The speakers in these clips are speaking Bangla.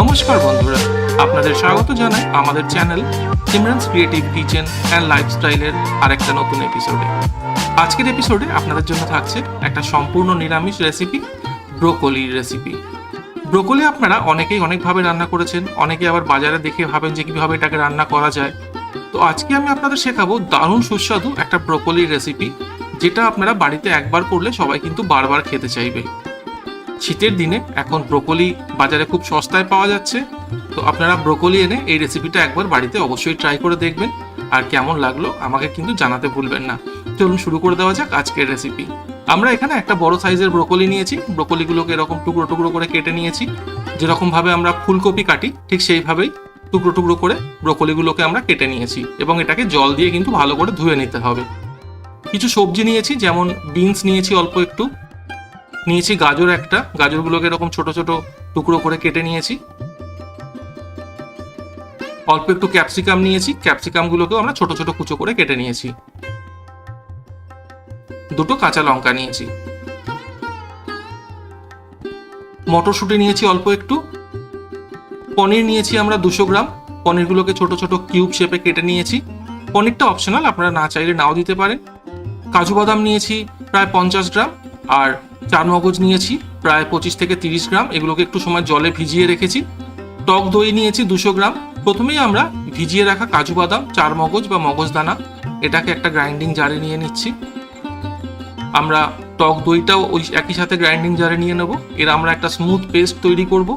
নমস্কার বন্ধুরা। আপনাদের স্বাগত জানাই আমাদের channel Simran's creative kitchen and লাইফস্টাইলের আরেকটা নতুন এপিসোডে আজকের এপিসোডে আপনাদের জন্য থাকছে একটা সম্পূর্ণ নিরামিষ রেসিপি ব্রোকলির রেসিপি ব্রোকলি আপনারা অনেকেই অনেকভাবে রান্না করেছেন, অনেকে আবার বাজারে দেখে ভাবেন যে কীভাবে এটাকে রান্না করা যায়। তো আজকে আমি আপনাদের শেখাবো দারুণ সুস্বাদু একটা ব্রোকলির রেসিপি যেটা আপনারা বাড়িতে একবার করলে সবাই কিন্তু বারবার খেতে চাইবে। শীতের দিনে এখন ব্রোকলি বাজারে খুব সস্তায় পাওয়া যাচ্ছে। তো আপনারা ব্রোকলি এনে এই রেসিপিটা একবার বাড়িতে অবশ্যই ট্রাই করে দেখবেন। আর কেমন লাগল আমাকে কিন্তু জানাতে ভুলবেন না। চলুন শুরু করে দেওয়া যাক আজকের রেসিপি আমরা এখানে একটা বড় সাইজের ব্রোকলি নিয়েছি। ব্রোকলিগুলোকে এরকম টুকরো টুকরো করে কেটে নিয়েছি। যেরকম ভাবে আমরা ফুলকপি কাটি, ঠিক সেইভাবেই টুকরো টুকরো করে ব্রোকলিগুলোকে আমরা কেটে নিয়েছি এবং এটাকে জল দিয়ে কিন্তু ভালো করে ধুয়ে নিতে হবে। কিছু সবজি নিয়েছি, যেমন বিনস নিয়েছি অল্প একটু। নিয়েছি গাজর একটা। গাজরগুলোকে এরকম ছোট ছোট টুকরো করে কেটে নিয়েছি। অল্প একটু ক্যাপসিকাম নিয়েছি। ক্যাপসিকামগুলোকেও আমরা ছোট ছোট কুচো করে কেটে নিয়েছি। দুটো কাঁচা লঙ্কা নিয়েছি। মটরশুঁটি নিয়েছি অল্প একটু। পনির নিয়েছি আমরা দুশো গ্রাম। পনিরগুলোকে ছোট ছোট কিউব শেপে কেটে নিয়েছি। পনিরটা অপশনাল, আপনারা না চাইলে নাও দিতে পারেন। কাজু বাদাম নিয়েছি প্রায় পঞ্চাশ গ্রাম। আর চার মগজ নিয়েছি, প্রায় পঁচিশ থেকে তিরিশ গ্রাম। এগুলোকে একটু সময় জলে ভিজিয়ে রেখেছি। টক দই নিয়েছি দুশো গ্রাম। প্রথমেই আমরা ভিজিয়ে রাখা কাজু বাদাম চার মগজ বা মগজ দানা, এটাকে একটা গ্রাইন্ডিং জারে নিয়ে নিচ্ছি। আমরা টক দইটাও ওই একই সাথে গ্রাইন্ডিং জারে নিয়ে নেব। এর আমরা একটা স্মুথ পেস্ট তৈরি করব।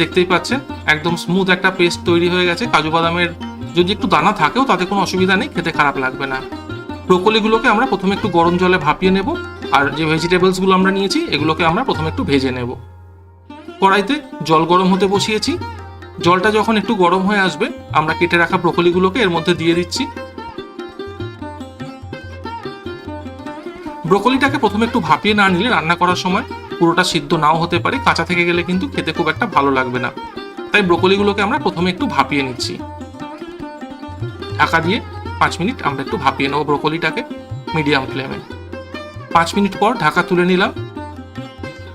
দেখতেই পাচ্ছেন, একদম স্মুথ একটা পেস্ট তৈরি হয়ে গেছে। কাজু বাদামের যদি একটু দানা থাকেও, তাতে কোনো অসুবিধা নেই, খেতে খারাপ লাগবে না। ব্রোকলিগুলোকে আমরা প্রথমে একটু গরম জলে ভাপিয়ে নেব। আর যে ভেজিটেবলসগুলো আমরা নিয়েছি, এগুলোকে আমরা প্রথমে একটু ভেজে নেব। কড়াইতে জল গরম হতে বসিয়েছি। জলটা যখন একটু গরম হয়ে আসবে, আমরা কেটে রাখা ব্রোকলিগুলোকে এর মধ্যে দিয়ে দিচ্ছি। ব্রোকলিটাকে প্রথমে একটু ভাপিয়ে না নিলে রান্না করার সময় পুরোটা সিদ্ধ নাও হতে পারে, কাঁচা থেকে গেলে কিন্তু খেতে খুব একটা ভালো লাগবে না। তাই ব্রোকলিগুলোকে আমরা প্রথমে একটু ভাপিয়ে নিচ্ছি। ঢাকা দিয়ে পাঁচ মিনিট আমরা একটু ভাপিয়ে নেব ব্রোকলিটাকে মিডিয়াম ফ্লেমে। পাঁচ মিনিট পর ঢাকা তুলে নিলাম।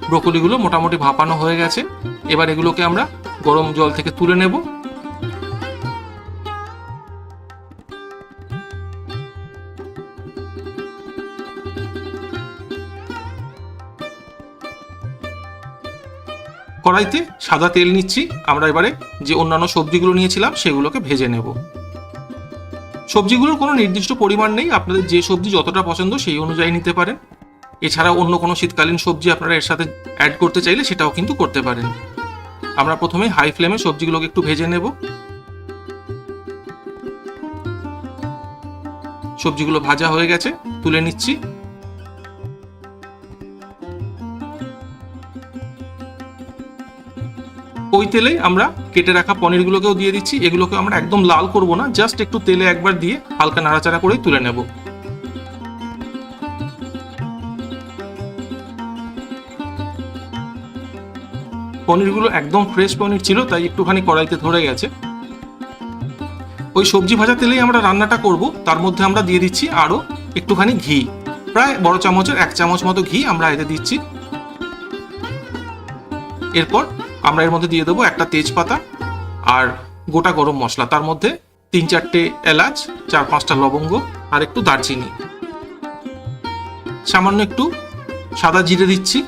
ব্রোকলিগুলো মোটামুটি ভাপানো হয়ে গেছে। এবার এগুলোকে আমরা গরম জল থেকে তুলে নেব। কড়াইতে সাদা তেল নিচ্ছি। আমরা এবারে যে অন্যান্য সবজিগুলো নিয়েছিলাম, সেগুলোকে ভেজে নেব। সবজিগুলোর কোনো নির্দিষ্ট পরিমাণ নেই। আপনাদের যে সবজি যতটা পছন্দ সেই অনুযায়ী নিতে পারেন। এছাড়া অন্য কোনো শীতকালীন সবজি আপনারা এর সাথে অ্যাড করতে চাইলে সেটাও কিন্তু করতে পারেন। আমরা প্রথমে হাই ফ্লেমে সবজিগুলোকে একটু ভেজে নেব। সবজিগুলো ভাজা হয়ে গেছে, তুলে নিচ্ছি। ওই তেলেই আমরা কেটে রাখা পনিরগুলোকেও দিয়ে দিচ্ছি। এগুলোকে আমরা একদম লাল করব না, জাস্ট একটু তেলে একবার দিয়ে হালকা নাড়াচাড়া করেই তুলে নেব। পনিরগুলো একদম ফ্রেশ পনির ছিল, তাই একটুখানি কড়াইতে ধরে গেছে। ওই সবজি ভাজা তেলেই আমরা রান্নাটা করব, তার মধ্যে আমরা দিয়ে দিচ্ছি আরও একটুখানি ঘি। প্রায় বড় চামচের এক চামচ মতো ঘি আমরা এতে দিচ্ছি। এরপর আমরা এর মধ্যে দিয়ে দেবো একটা তেজপাতা আর গোটা গরম মশলা। তার মধ্যে তিন চারটে এলাচ, চার পাঁচটা লবঙ্গ আর একটু দারচিনি। সামান্য একটু সাদা জিরে দিচ্ছি।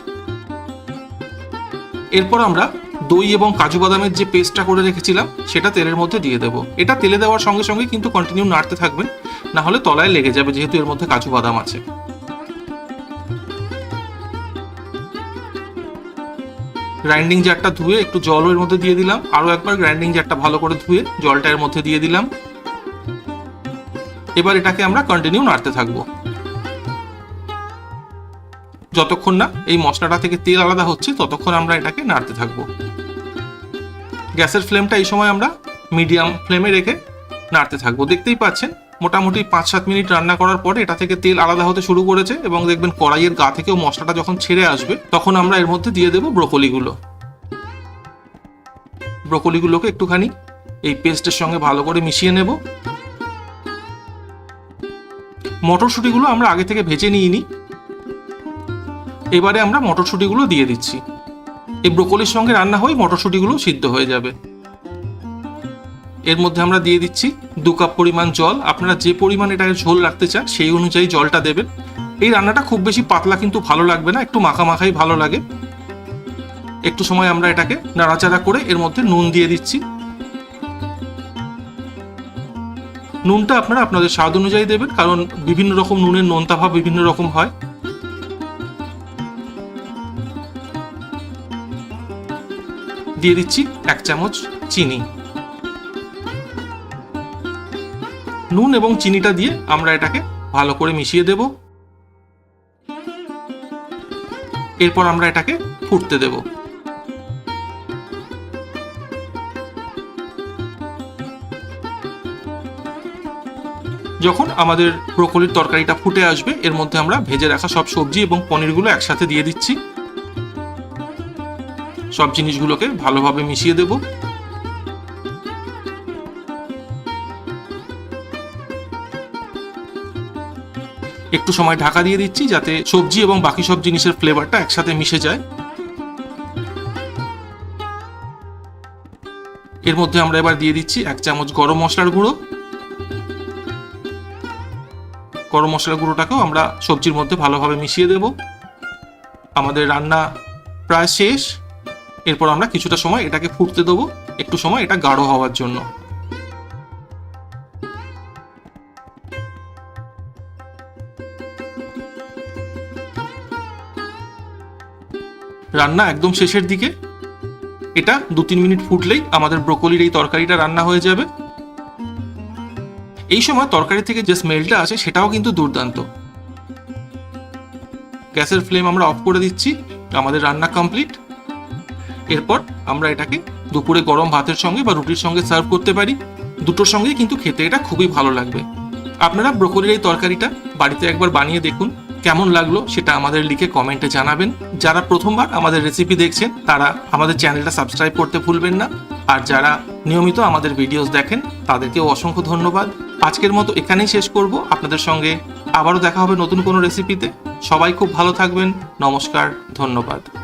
এরপর আমরা দই এবং কাজু বাদামের যে পেস্টটা করে রেখেছিলাম, সেটা তেলের মধ্যে দিয়ে দেবো। এটা তেলে দেওয়ার সঙ্গে সঙ্গে কিন্তু কন্টিনিউ নাড়তে থাকবেন না হলে তলায় লেগে যাবে, যেহেতু এর মধ্যে কাজু বাদাম আছে। গ্রাইন্ডিং জারটা ধুয়ে একটু জল এর মধ্যে দিয়ে দিলাম। আরও একবার গ্রাইন্ডিং জারটা ভালো করে ধুয়ে জলটা এর মধ্যে দিয়ে দিলাম। এবার এটাকে আমরা কন্টিনিউ নাড়তে থাকব। যতক্ষণ না এই মশলাটা থেকে তেল আলাদা হচ্ছে, ততক্ষণ আমরা এটাকে নাড়তে থাকব। গ্যাসের ফ্লেমটা এই সময় আমরা মিডিয়াম ফ্লেমে রেখে নাড়তে থাকব। দেখতেই পাচ্ছেন মোটামুটি পাঁচ সাত মিনিট রান্না করার পরে এটা থেকে তেল আলাদা হতে শুরু করেছে এবং দেখবেন কড়াইয়ের গা থেকেও মশলাটা যখন ছেড়ে আসবে, তখন আমরা এর মধ্যে দিয়ে দেবো ব্রোকলিগুলো। ব্রোকলিগুলোকে একটুখানি এই পেস্টের সঙ্গে ভালো করে মিশিয়ে নেব। মটরশুঁটিগুলো আমরা আগে থেকে ভেজে নিইনি। এবারে আমরা মটরশুঁটিগুলো দিয়ে দিচ্ছি। এই ব্রোকলির সঙ্গে রান্না হয়ে মটরশুঁটিগুলো সিদ্ধ হয়ে যাবে। এর মধ্যে আমরা দিয়ে দিচ্ছি দু কাপ পরিমাণ জল। আপনারা যে পরিমাণ এটাকে ঝোল রাখতে চান, সেই অনুযায়ী জলটা দেবেন। এই রান্নাটা খুব বেশি পাতলা কিন্তু ভালো লাগবে না, একটু মাখা মাখাই ভালো লাগে। একটু সময় আমরা এটাকে নাড়াচাড়া করে এর মধ্যে নুন দিয়ে দিচ্ছি। নুনটা আপনারা আপনাদের স্বাদ অনুযায়ী দেবেন, কারণ বিভিন্ন রকম নুনের নোনতা ভাব বিভিন্ন রকম হয়। দিয়ে দিচ্ছি এক চামচ চিনি। নুন এবং চিনিটা দিয়ে আমরা এটাকে ভালো করে মিশিয়ে দেব। এরপর আমরা এটাকে ফুটতে দেব। যখন আমাদের ব্রোকলির তরকারিটা ফুটে আসবে, এর মধ্যে আমরা ভেজে রাখা সব সবজি এবং পনিরগুলো একসাথে দিয়ে দিচ্ছি। সব জিনিসগুলোকে ভালোভাবে মিশিয়ে দেব। একটু সময় ঢাকা দিয়ে দিচ্ছি যাতে সবজি এবং বাকি সব জিনিসের ফ্লেভারটা একসাথে মিশে যায়। এর মধ্যে আমরা এবার দিয়ে দিচ্ছি এক চামচ গরম মশলার গুঁড়ো। গরম মশলার গুঁড়োটাকেও আমরা সবজির মধ্যে ভালোভাবে মিশিয়ে দেব। আমাদের রান্না প্রায় শেষ। এরপর আমরা কিছুটা সময় এটাকে ফুটতে দেবো। একটু সময় এটা গাঢ় হওয়ার জন্য। রান্না একদম শেষের দিকে। এটা দু তিন মিনিট ফুটলেই আমাদের ব্রোকলির এই তরকারিটা রান্না হয়ে যাবে। এই সময় তরকারি থেকে যে স্মেলটা আসে সেটাও কিন্তু দুর্দান্ত। গ্যাসের ফ্লেম আমরা অফ করে দিচ্ছি, আমাদের রান্না কমপ্লিট। এরপর আমরা এটাকে দুপুরে গরম ভাতের সঙ্গে বা রুটির সঙ্গে সার্ভ করতে পারি। দুটোর সঙ্গেই কিন্তু খেতে এটা খুবই ভালো লাগবে। আপনারা ব্রোকলির এই তরকারিটা বাড়িতে একবার বানিয়ে দেখুন। কেমন লাগল সেটা আমাদের লিখে কমেন্টে জানাবেন। যারা প্রথমবার আমাদের রেসিপি দেখছেন, তারা আমাদের চ্যানেলটা সাবস্ক্রাইব করতে ভুলবেন না। আর যারা নিয়মিত আমাদের ভিডিওস দেখেন, তাদেরকেও অসংখ্য ধন্যবাদ। আজকের মতো এখানেই শেষ করব। আপনাদের সঙ্গে আবারও দেখা হবে নতুন কোনো রেসিপিতে সবাই খুব ভালো থাকবেন। নমস্কার, ধন্যবাদ।